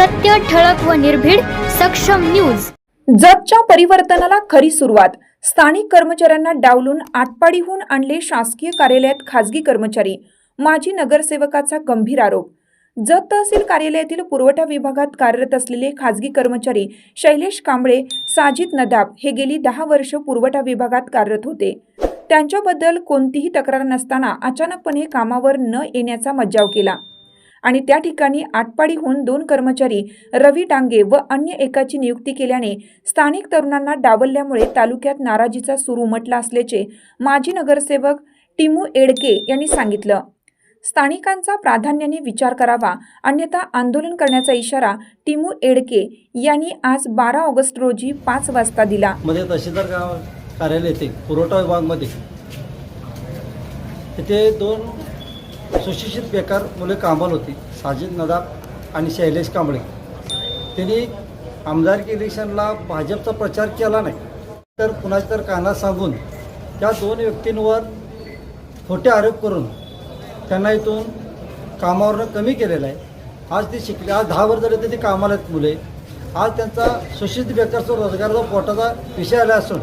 सत्य ठळक व निर्भीड सक्षम न्यूज. जगच्या परिवर्तनाला खरी सुरुवात. स्थानिक कर्मचाऱ्यांना डावलून आटपाडीहून आणले शासकीय कार्यालयात खासगी कर्मचारी. माजी नगरसेवकाचा गंभीर आरोप. जत तहसील कार्यालयातील पुरवठा विभागात कार्यरत असलेले खासगी कर्मचारी शैलेश कांबळे साजिद नदाब हे गेली दहा वर्ष पुरवठा विभागात कार्यरत होते. त्यांच्याबद्दल कोणतीही तक्रार नसताना अचानकपणे कामावर न येण्याचा मज्जाव केला. आणि त्या ठिकाणी आटपाडीहून दोन कर्मचारी रवी डांगे व अन्य एकाची नियुक्ती केल्याने स्थानिक तरुणांना डावलल्यामुळे तालुक्यात नाराजीचा सूर उमटला असल्याचे माजी नगरसेवक टिमू एडके यांनी सांगितलं. स्थानिकांचा प्राधान्याने विचार करावा अन्यथा आंदोलन करण्याचा इशारा टिमू एडके यांनी आज बारा ऑगस्ट रोजी पाच वाजता दिला. मध्ये तहसीलदार कार्यालय येते पुरवठा विभागमध्ये. तिथे दोन सुशिक्षित बेकार मुले कामाल होती. साजिद नदाब आणि शैलेश कांबळे. त्यांनी आमदारकी इलेक्शनला भाजपचा प्रचार केला नाही. तर कुणाच्या तर कानात सांगून त्या दोन व्यक्तींवर खोटे आरोप करून त्यांना इथून कामावरनं कमी केलेलं आहे. आज ते शिकले आज दहा वर्ष झाले तर ते कामाला आहेत मुले. आज त्यांचा सुशिक्षित बेकारचा रोजगाराचा पोटाचा विषय आला असून.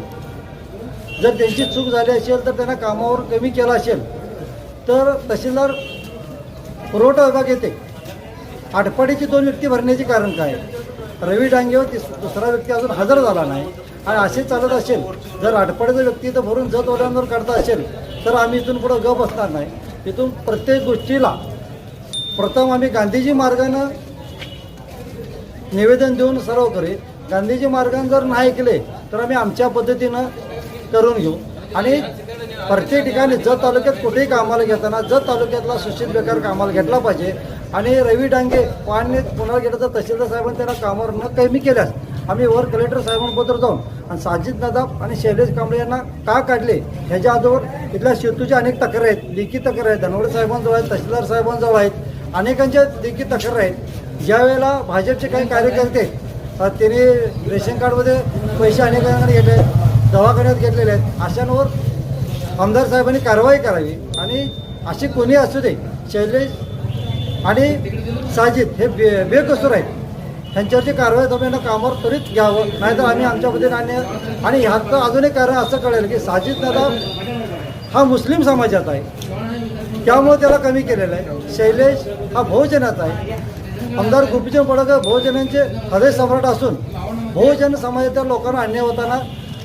जर त्यांची चूक झाली असेल तर त्यांना कामावर कमी केला असेल. तर तहसीलदार पुरवठा विभाग येते. आटपाडीची दोन व्यक्ती भरण्याचे कारण काय? रवी डांगेवर तिस दुसरा व्यक्ती अजून हजर झाला नाही. आणि असे चालत असेल जर आटपाडीचा व्यक्ती इथं भरून जत ओढ्यांवर काढता असेल तर आम्ही इथून पुढं गप बसणार नाही. इथून प्रत्येक गोष्टीला प्रथम आम्ही गांधीजी मार्गानं निवेदन देऊन सराव करे गांधीजी मार्गाने जर नाही केले तर आम्ही आमच्या पद्धतीनं करून घेऊ. आणि प्रत्येक ठिकाणी जत तालुक्यात कुठेही कामाला घेताना जत तालुक्यातला सुशिक्षित बेकार कामाला घेतला पाहिजे. आणि रवी डांगे पाणी पुन्हा गेलं तर तहसीलदार साहेबांनी त्यांना कामावर न कमी केल्यास आम्ही वर कलेक्टर साहेबांबद्दल जाऊन आणि साजिद नदाब आणि शैलेश कांबळे यांना का काढले? ह्याच्या आजवर इथल्या शेतूच्या अनेक तक्रार आहेत. लेखी तक्रार आहेत. धनवडे साहेबांजवळ आहेत तहसीलदार साहेबांजवळ आहेत. अनेकांच्या लेखी तक्रार आहेत. ज्यावेळेला भाजपचे काही कार्यकर्ते त्यांनी रेशन कार्डमध्ये पैसे अनेकांकडे घेतले आहेत दवाखान्यात घेतलेले आहेत. अशांवर आमदार साहेबांनी कारवाई करावी आणि असे कोणी असू दे शैलेश आणि साजिद हे बे बेकसूर आहेत. त्यांच्यावरची कारवाई तुम्ही कामावर त्वरित घ्यावं नाहीतर आम्ही आमच्या पद्धतीने आणि आणि ह्याचं अजून एक कारण असं कळेल की साजिद दादा हा मुस्लिम समाजात आहे. त्यामुळे त्याला कमी केलेलं आहे. शैलेश हा बहुजनात आहे. आमदार गोपीचंद बडगर बहुजनांचे हृदय सम्राट असून बहुजन समाजातल्या लोकांना अन्याय होताना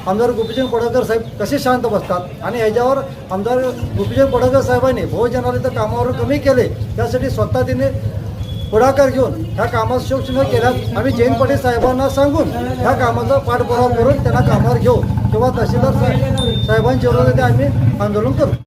आमदार गोपीचंद पडळकर साहेब कसे शांत बसतात? आणि ह्याच्यावर आमदार गोपीचंद पडळकर साहेबांनी बहुजनाला तर कामावर कमी केले त्यासाठी स्वतः तिने पुढाकार घेऊन ह्या कामात शोक्ष केल्यास आम्ही जयंत पाटील साहेबांना सांगून ह्या कामाचा पाठपुरावा करून त्यांना कामावर घेऊ. किंवा तहसीलदार साहेब साहेबांच्या विरोधात आम्ही आंदोलन करू.